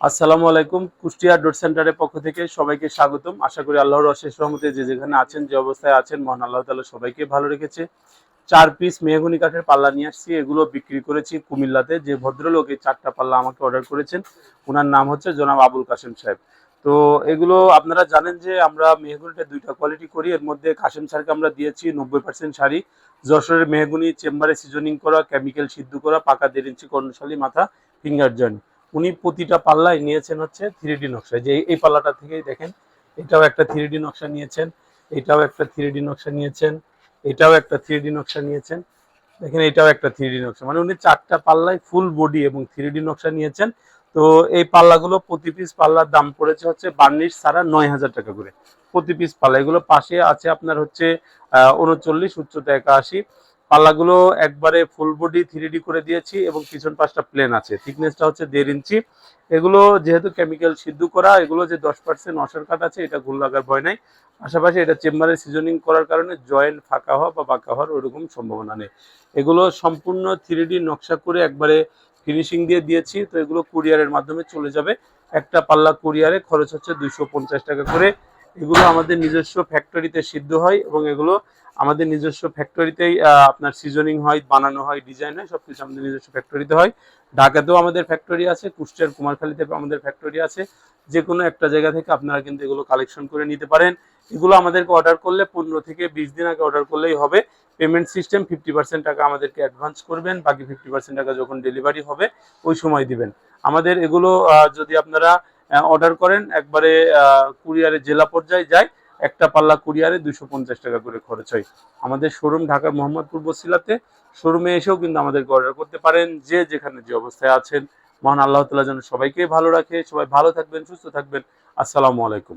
আসসালামু আলাইকুম। কুষ্টিয়া ডোর সেন্টারের পক্ষ থেকে সবাইকে স্বাগতম। আশা করি আল্লাহর অশেষ রহমতে যে যেখানে আছেন, যে অবস্থায় আছেন, মহান আল্লাহ তাআলা সবাইকে ভালো রেখেছে। চার পিস মেহগুনি কাঠের পাল্লা নিয়ে আসছি। এগুলো বিক্রি করেছি কুমিল্লাতে। যে ভদ্রলোক এই চারটা পাল্লা আমাকে অর্ডার করেছেন ওনার নাম হচ্ছে জনাব আবুল কাসেম সাহেব। তো এগুলো আপনারা জানেন যে আমরা মেহগুনিটা দুইটা কোয়ালিটি করি। এর মধ্যে কাশেম সারকে আমরা দিয়েছি নব্বই পার্সেন্ট শাড়ি। যশোরের মেহগুনি, চেম্বারে সিজনিং করা কেমিক্যাল সিদ্ধ করা, পাকা দেড় ইঞ্চি কর্ণশালী মাথা ফিঙ্গার জয়েন্ট উনি প্রতিটা পাল্লায় নিয়েছেন হচ্ছে থ্রি ডি নকশা। যে এই পাল্লাটা থেকেই দেখেন, এটাও একটা থ্রি ডি নকশা নিয়েছেন, এটাও একটা থ্রি ডি নকশা নিয়েছেন, এটাও একটা থ্রি ডি নকশা নিয়েছেন, দেখেন এটাও একটা থ্রি ডি নকশা। মানে উনি চারটা পাল্লায় ফুল বডি এবং থ্রি ডি নকশা নিয়েছেন। তো এই পাল্লাগুলো প্রতি পিস পাল্লার দাম পড়েছে হচ্ছে বার্নিশ ছাড়া নয় হাজার টাকা করে। প্রতি পিস পাল্লা, এগুলো পাশে আছে আপনার হচ্ছে উনচল্লিশ উচ্চতা একাশি। পাল্লাগুলো একবারে ফুল বডি থ্রি করে দিয়েছি এবং পিছন পাশটা প্লেন আছে। থিকনেসটা হচ্ছে দেড় ইঞ্চি। এগুলো যেহেতু কেমিক্যাল সিদ্ধ করা, এগুলো যে দশ পার্সেন্ট অসার কাট আছে, এটা ঘুল লাগার ভয় নাই। পাশাপাশি এটা চেম্বারে সিজনিং করার কারণে জয়েন্ট ফাঁকা হওয়া বা বাঁকা হওয়ার ওরকম সম্ভাবনা নেই। এগুলো সম্পূর্ণ থ্রি নকশা করে একবারে ফিনিশিং দিয়ে দিয়েছি, তো এগুলো কুরিয়ারের মাধ্যমে চলে যাবে। একটা পাল্লা কুরিয়ারে খরচ হচ্ছে দুইশো পঞ্চাশ টাকা করে। এগুলো আমাদের নিজস্ব ফ্যাক্টরিতে সিদ্ধ হয় এবং এগুলো আমাদের নিজস্ব ফ্যাক্টরিতেই আপনার সিজনিং হয়, বানানো হয় ডিজাইন হয়, সবকিছু আমাদের নিজস্ব ফ্যাক্টরিতে হয়। ঢাকাতেও আমাদের ফ্যাক্টরি আছে, কুষ্টিয়ার কুমারখালীতে আমাদের ফ্যাক্টরি আছে। যে কোনো একটা জায়গা থেকে আপনারা কিন্তু এগুলো কালেকশন করে নিতে পারেন। এগুলো আমাদেরকে অর্ডার করলে পনেরো থেকে বিশ দিন আগে অর্ডার করলেই হবে। পেমেন্ট সিস্টেম ফিফটি পার্সেন্ট টাকা আমাদেরকে অ্যাডভান্স করবেন, বাকি ফিফটি পার্সেন্ট টাকা যখন ডেলিভারি হবে, ওই সময় দিবেন। আমাদের এগুলো যদি আপনারা অর্ডার করেন। একবারে কুরিয়ারে জেলা পর্যায়ে যায় একটা পাল্লা কুরিয়ারে দুশো পঞ্চাশ টাকা করে খরচ হয়। আমাদের শোরুম ঢাকার মোহাম্মদপুর বসিলাতে শোরুমে এসেও কিন্তু আমাদেরকে অর্ডার করতে পারেন, যে যেখানে যে অবস্থায় আছেন। মহান আল্লাহ তালা যেন সবাইকে ভালো রাখে। সবাই ভালো থাকবেন, সুস্থ থাকবেন। আসসালামু আলাইকুম।